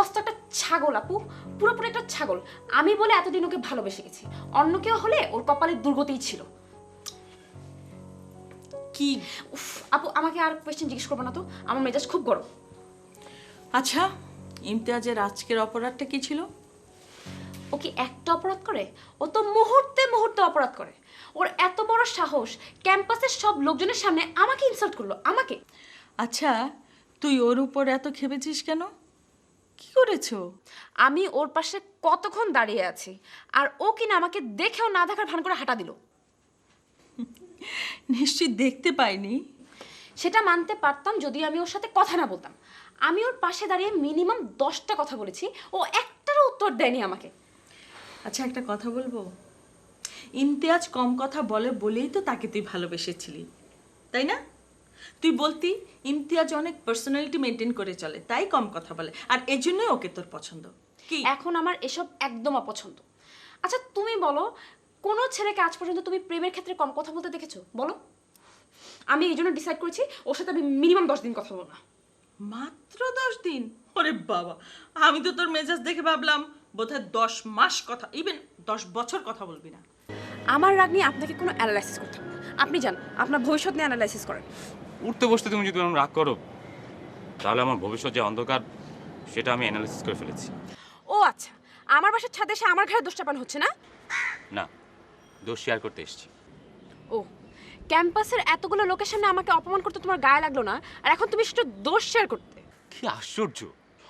অস্ত একটা ছাগল আপু। পুরোপুরি একটা ছাগল। আমি বলে এতদিন ওকে ভালোবেসে গেছি। অন্য কেউ হলে ওর কপালে দুর্গতিই ছিল। কি? উফ আপু আমাকে আর কোয়েশ্চেন জিজ্ঞেস করব না তো? আমার মেজাজ খুব গরম। আচ্ছা ইমতিয়াজের আজকের অপরাধটা কি ছিল? ও কি একটা অপরাধ করে? ও তো মুহূর্তে মুহূর্তে অপরাধ করে। ওর এত বড় সাহস ক্যাম্পাসের সব লোকজনের সামনে আমাকে ইনসাল্ট করল। আমাকে? আচ্ছা তুই ওর উপর এত খেপেছিস কেন? কি করেছ? আমি ওর পাশে কতক্ষণ দাঁড়িয়ে আছি আর ও কিনা আমাকে দেখেও না দেখার ভান করে হাঁটা দিল। নিশ্চয়ই দেখতে পাইনি। সেটা মানতে পারতাম যদি আমি ওর সাথে কথা না বলতাম। আমি ওর পাশে দাঁড়িয়ে মিনিমাম দশটা কথা বলেছি ও একটারও উত্তর দেয়নি আমাকে। আচ্ছা একটা কথা বলব? ইমতিয়াজ কম কথা বলে বলেই তো তাকে তুই ভালোবেসেছিলি তাই না? তুই বলতি ইমতিয়াজ অনেক পার্সোনালিটি মেনটেন করে চলে তাই কম কথা বলে। আর এজন্যই ওকে তোর পছন্দ। কি? এখন আমার এসব একদম অপছন্দ। আচ্ছা তুমি বলো কোনো ছেলেকে আজ পর্যন্ত তুমি প্রেমের ক্ষেত্রে কম কথা বলতে দেখেছ? বলো। আমি এই জন্য ডিসাইড করেছি ওর সাথে আমি মিনিমাম দশ দিন কথা বলব না। মাত্র দশ দিন? ওরে বাবা আমি তো তোর মেজাজ দেখে ভাবলাম বোধহয় দশ মাস কথা ইভেন দশ বছর কথা বলবি না। আমার রাগ নিয়ে আপনাকে কোনো অ্যানালাইসিস করতে হবে না। আপনি যান আপনার ভবিষ্যৎ নিয়ে অ্যানালাইসিস করেন। উঠতে বসতে তুমি যদি রাগ করো তাহলে আমার ভবিষ্যৎ যে অন্ধকার সেটা আমি অ্যানালিসিস করে ফেলেছি। ও আচ্ছা আমার বাসার ছাদে এসে আমার ঘরে দোষ চাপানো হচ্ছে না? না দোষ শেয়ার করতে এসেছি। ও ক্যাম্পাসের এতগুলো লোকের সামনে আমাকে অপমান করতে তোমার গায়ে লাগল না? আর এখন তুমি সেটা দোষ শেয়ার করতে? কি আশ্চর্য!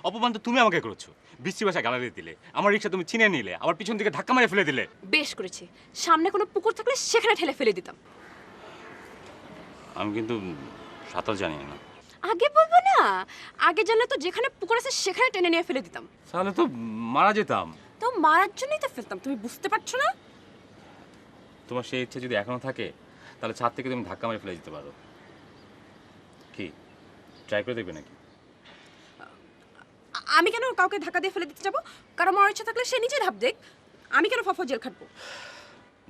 অপমান তো তুমি আমাকে করেছ। বৃষ্টি ভাষা গালালি দিলে আমার রিক্সা তুমি চিনে নিলে আবার পিছন থেকে ধাক্কা মেরে ফেলে দিলে। বেশ করেছি। সামনে কোনো পুকুর থাকলে সেখানে ঠেলে ফেলে দিতাম। আমি কিন্তু সাঁতার জানি না। আগে বলব না? আগে জানলে তো যেখানে পুকুর আছে সেখানে টেনে নিয়ে ফেলে দিতাম। তাহলে তো মারা যেতাম। তো মারার জন্যই তো ফেলতাম তুমি বুঝতে পারছ না? তোমার সেই ইচ্ছে যদি এখনও থাকে তাহলে ছাদ থেকে তুমি ধাক্কা মেরে ফেলে দিতে পারো। কি? ট্রাই করে দেখবে নাকি? আমি কেন কাউকে ধাক্কা দিয়ে ফেলে দিতে যাব? কারও মারার ইচ্ছা থাকলে সে নিজে ভাব দেখ। আমি কেন ফফা জেল খাটবো?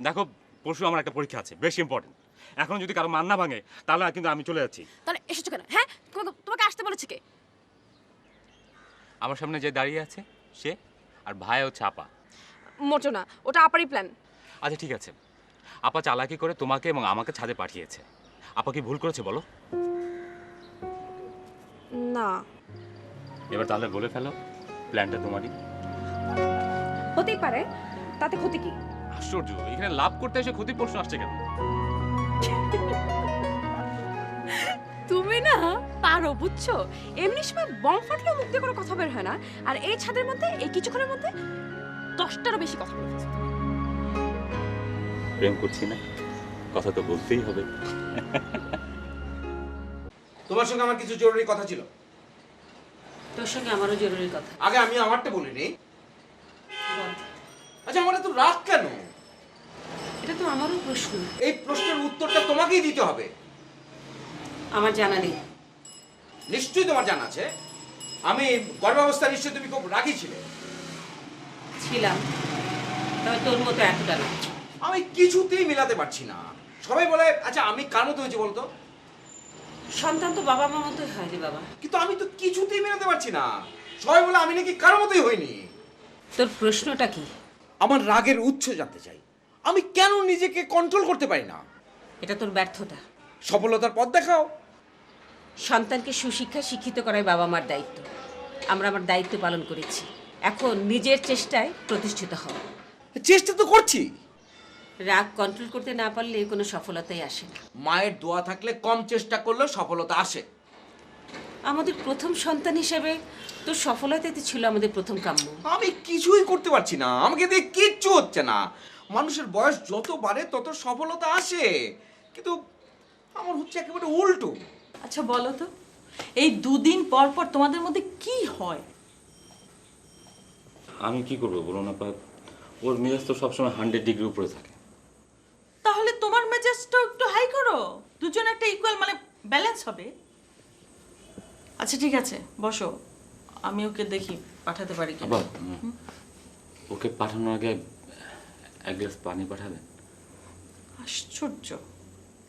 দেখো পরশু আমার একটা পরীক্ষা আছে বেশি ইম্পর্টেন্ট এখন যদি কারও মান না ভাঙে তাহলে কিন্তু আমি চলে যাচ্ছি। তাহলে এসেছ কেন? হ্যাঁ? তোমাকে আসতে বলেছে কে? আমার সামনে যে দাঁড়িয়ে আছে সে আর ভাই হচ্ছে আপা। মোটো না ওটা আপারই প্ল্যান আচ্ছা ঠিক আছে। আপা চালাকি করে তোমাকে এবং আমাকে ছাদে পাঠিয়েছে। আপা কি ভুল করেছে বলো? না। এবার তাহলে বলে ফেলো প্ল্যানটা তোমারই। হতেই পারে তাতে ক্ষতি কি? আশ্চর্য এখানে লাভ করতে এসে ক্ষতির প্রশ্ন আসছে কেন? তুমি না পারো বুঝছ? এমনি সময় বম ফাটলেও মুখ দিয়ে কোনো কথা বের হয় না। আর এই ছাদের মধ্যে এই কিছুক্ষণের মধ্যে দশটারও বেশি কথা বলে ফেলছো। প্রেম করছি না। কথা তো বলতেই হবে। তোমার সঙ্গে আমার কিছু জরুরি কথা ছিল। তোর সঙ্গে আমারও জরুরি কথা। আগে আমি আমারটা বলিনি আচ্ছা আমার এত রাগ কেন? এটা তো আমারও প্রশ্ন। এই প্রশ্নের উত্তরটা তোমাকেই দিতে হবে। আমার জানা নেই। নিশ্চয়ই তোমার জানা আছে। আমি গর্ভাবস্থা নিশ্চয়ই তুমি খুব রাগি ছিলে। ছিলাম। তবে তোর মতো এতটা না। আমি কিছুতেই মিলাতে পারছি না। সবাই বলে আচ্ছা আমি কার মতো হয়েছি বলতো? সন্তান তো বাবা মা মতোই হয় রে বাবা। কিন্তু আমি তো কিছুতেই মেলাতে পারছি না। সবাই বলে আমি নাকি কারও মতোই হইনি? তোর প্রশ্নটা কি? আমার রাগের উৎস জানতে চাই। আমি কেন নিজেকে কন্ট্রোল করতে পারি না? এটা তোর ব্যর্থতা। সফলতার পথ দেখাও। সন্তানকে সুশিক্ষা শিক্ষিত করাই বাবা মার দায়িত্ব। আমরা আমার দায়িত্ব পালন করেছি। এখন নিজের চেষ্টায় প্রতিষ্ঠিত হও। চেষ্টা তো করছি। রাগ কন্ট্রোল করতে না পারলে কোনো সফলতাই আসে না। মায়ের দোয়া থাকলে কম চেষ্টা করলেও সফলতা আসে। আমাদের প্রথম সন্তান হিসেবে তোর সফলতাই তো ছিল আমাদের প্রথম কাম্য। আমি কিছুই করতে পারছি না। আমাকে দিয়ে কিচ্ছু হচ্ছে না। মানুষের বয়স যত বাড়ে তত সফলতা আসে। কিন্তু আমার হচ্ছে একেবারে উল্টো। আচ্ছা বলো তো এই দুদিন পর পর তোমাদের মধ্যে কি হয়? আমি কি করব বলো না আপা? ওর মেজাজ তো সবসময় হান্ড্রেড ডিগ্রি উপরে থাকে। তাহলে তোমার মেজাজটা একটু হাই করো। দুজন একটা ইকুয়াল মানে ব্যালেন্স হবে। আচ্ছা ঠিক আছে বসো। আমি ওকে দেখি পাঠাতে পারি কি ওকে পাঠানোর আগে এক গ্লাস পানি পাঠাবেন? আশ্চর্য।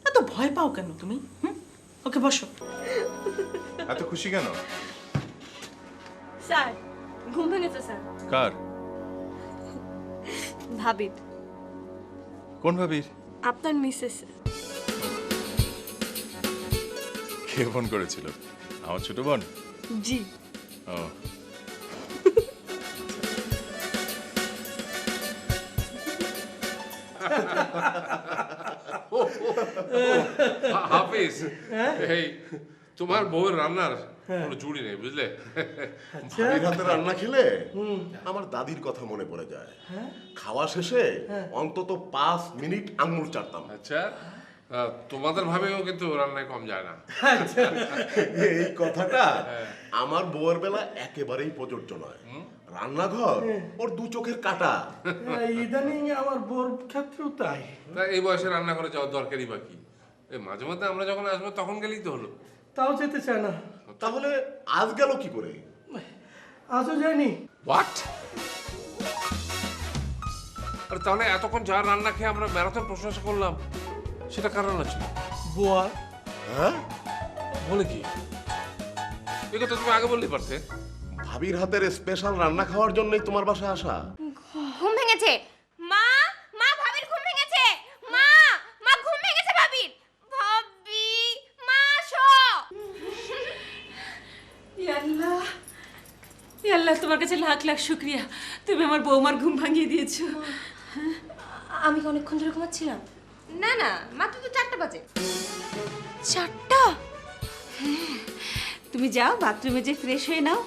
এত ভয় পাও কেন তুমি? হুম? ওকে বসো। এত খুশি কেন? স্যার ঘুম ভেঙেছে স্যার। কার? ভাবির। কোন ভাবির? আপনার মিসেস। কে ফোন করেছিল? আমার ছোট বোন? জি। ও হাফিজ এই তোমার বউয়ের রান্নার কোনো জুড়ি নেই বুঝলে? ভাবির হাতে রান্না খেলে আমার দাদির কথা মনে পড়ে যায়। খাওয়া শেষে অন্তত পাঁচ মিনিট আঙুল চাটতাম আচ্ছা তোমাদের ভাবেও কিন্তু রান্নায় কম যায় না। এই কথাটা আমার বউয়ের বেলা একেবারেই প্রযোজ্য নয়। রান্নাঘর? ওর দু চোখের কাটা। ইদানিং আমার বোর ক্ষেত্রেও তাই। তা এই বয়সে রান্না করে যাওয়ার দরকারই বা কি? এই মাঝে মধ্যে আমরা যখন আসব তখন গেলেই তো হলো। তাও যেতে চায় না। তাহলে আজ গেল কি করে? আজও যায়নি। হোয়াট আর তাহলে এতক্ষণ যার রান্না খেয়ে আমরা ম্যারাথন প্রশংসা করলাম সেটা কার রান্না ছিল? বুয়া হ্যাঁ? বলে কি? এই কথা তুমি আগে বললেই পারতে। ভাবির হাতের স্পেশাল রান্না খাওয়ার জন্যই তোমার বাসায় আসা। ঘুম ভেঙেছে। মা মা ভাবির ঘুম ভেঙেছে। মা মা ঘুম ভেঙেছে ভাবির। ভাবি মা শো আল্লাহ আল্লাহ তোমার কাছে লাখ লাখ শুক্রিয়া। তুমি আমার বৌমার ঘুম ভাঙিয়ে দিয়েছ। আমি কি অনেকক্ষণ ধরে ঘুমাচ্ছিলাম? না না মাত্র তো চারটা বাজে। চারটা? তুমি যাও বাথরুমে যে ফ্রেশ হয়ে নাও।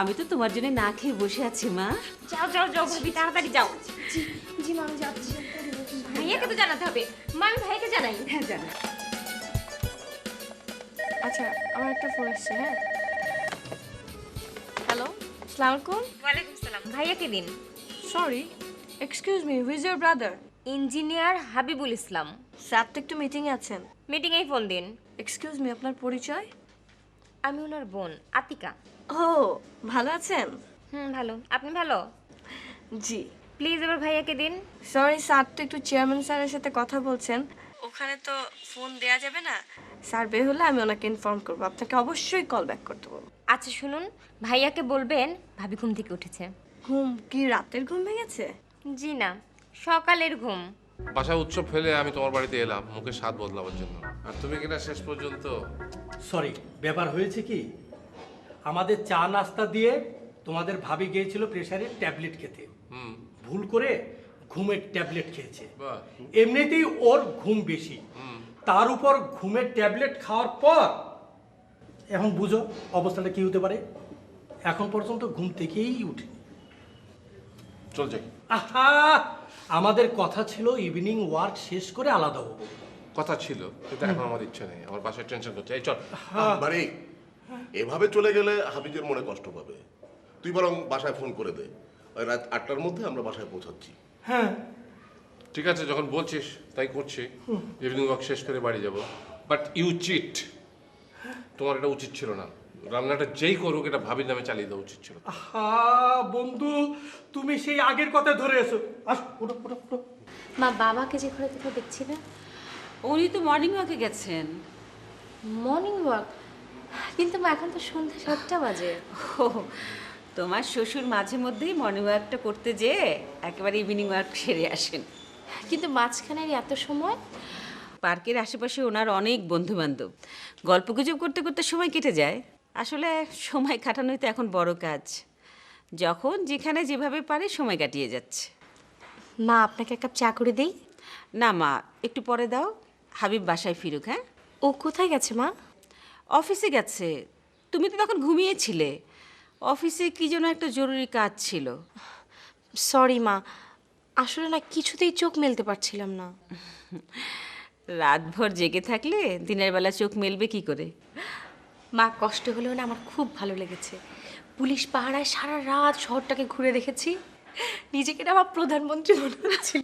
আমি তো তোমার জন্য না খেয়ে বসে আছি মা। যাও যাও যাও ভাবি তাড়াতাড়ি যাও। জি জি মা আমি যাচ্ছি। ভাইয়াকে তো জানাতে হবে। মা আমি ভাইয়াকে জানাই। হ্যাঁ জানা আচ্ছা আমার একটা ফোন আসছে হ্যাঁ? হ্যালো সালাম আলাইকুম। ওয়ালাইকুম সালাম। ভাইয়াকে দিন? Sorry excuse me who's your brother engineer Habibul Islam. Sir তো একটু মিটিংয়ে আছেন। মিটিংয়েই ফোন দিন। এক্সকিউজ মি আপনার পরিচয়? আমি ওনার বোন আতিকা। ও ভালো আছেন? হুম ভালো। আপনি ভালো? জি। প্লিজ এবার ভাইয়াকে দিন। সরি স্যার তো একটু চেয়ারম্যান স্যারের সাথে কথা বলছেন। ওখানে তো ফোন দেয়া যাবে না। স্যার বের হলে আমি ওনাকে ইনফর্ম করব। আপনাকে অবশ্যই কল ব্যাক করতে বলব। আচ্ছা শুনুন। ভাইয়াকে বলবেন ভাবি ঘুম থেকে উঠেছে। ঘুম কি রাতের ঘুম ভেঙেছে? জি না সকালের ঘুম। বাসায় উৎসব ফেলে আমি তোমার বাড়িতে এলাম মুখে স্বাদ বদলাবার জন্য। আর তুমি কিনা শেষ পর্যন্ত? সরি ব্যাপার হয়েছে কি? আমাদের চা নাস্তা দিয়ে তোমাদের ভাবি গিয়েছিল প্রেশারের ট্যাবলেট খেতে। ভুল করে ঘুমের ট্যাবলেট খেয়েছে। এমনিতেই ওর ঘুম বেশি। তার উপর ঘুমের ট্যাবলেট খাওয়ার পর এখন বুঝো অবস্থাটা কি হতে পারে? এখন পর্যন্ত ঘুম থেকেই উঠেনি। চল যাই। আহা! আমাদের কথা ছিল ইভিনিং ওয়ার্ক শেষ করে আলাদা হব। কথা ছিল কিন্তু এখন আমার ইচ্ছা নেই আমার বাসায় টেনশন করছে। এই চল। মানে এভাবে চলে গেলে হাবিজের মনে কষ্ট পাবে। তুই বরং বাসায় ফোন করে দে। ওই রাত আটটার মধ্যে আমরা বাসায় পৌঁছাচ্ছি। হ্যাঁ। ঠিক আছে যখন বলছিস তাই করছি। ইভিনিং ওয়াক শেষ করে বাড়ি যাব। বাট ইউ চিট তোমার এটা উচিত ছিল না। রান্নাটা যেই করুক এটা ভাবির নামে চালিয়ে দেওয়া উচিত ছিল। আহা বন্ধু তুমি সেই আগের কথা ধরে এসো। আস মা বাবাকে যে ঘরে কোথাও দেখছি না? উনি তো মর্নিং ওয়াকে গেছেন। মর্নিং ওয়াক কিন্তু মা এখন তো সন্ধ্যা সাতটা বাজে। ও তোমার শ্বশুর মাঝে মধ্যেই মর্নিং ওয়াকটা করতে যেয়ে একেবারে ইভিনিং ওয়াক সেরে আসেন। কিন্তু মাঝখানের এত সময়? পার্কের আশেপাশে ওনার অনেক বন্ধু বান্ধব গল্পগুজব করতে করতে সময় কেটে যায়। আসলে সময় কাটানোই তো এখন বড় কাজ। যখন যেখানে যেভাবে পারে সময় কাটিয়ে যাচ্ছে। মা আপনাকে এক কাপ চা করে দেই? না মা একটু পরে দাও। হাবিব বাসায় ফিরুক হ্যাঁ? ও কোথায় গেছে মা? অফিসে গেছে। তুমি তো তখন ঘুমিয়েছিলে। অফিসে কি যেন একটা জরুরি কাজ ছিল। সরি মা আসলে না কিছুতেই চোখ মেলতে পারছিলাম না। রাতভর জেগে থাকলে দিনের বেলা চোখ মেলবে কি করে? মা, কষ্ট হলেও না আমার খুব ভালো লেগেছে। পুলিশ পাহারায় সারা রাত শহরটাকে ঘুরে দেখেছি। নিজেকে না আমার প্রধানমন্ত্রী মনে হচ্ছিল।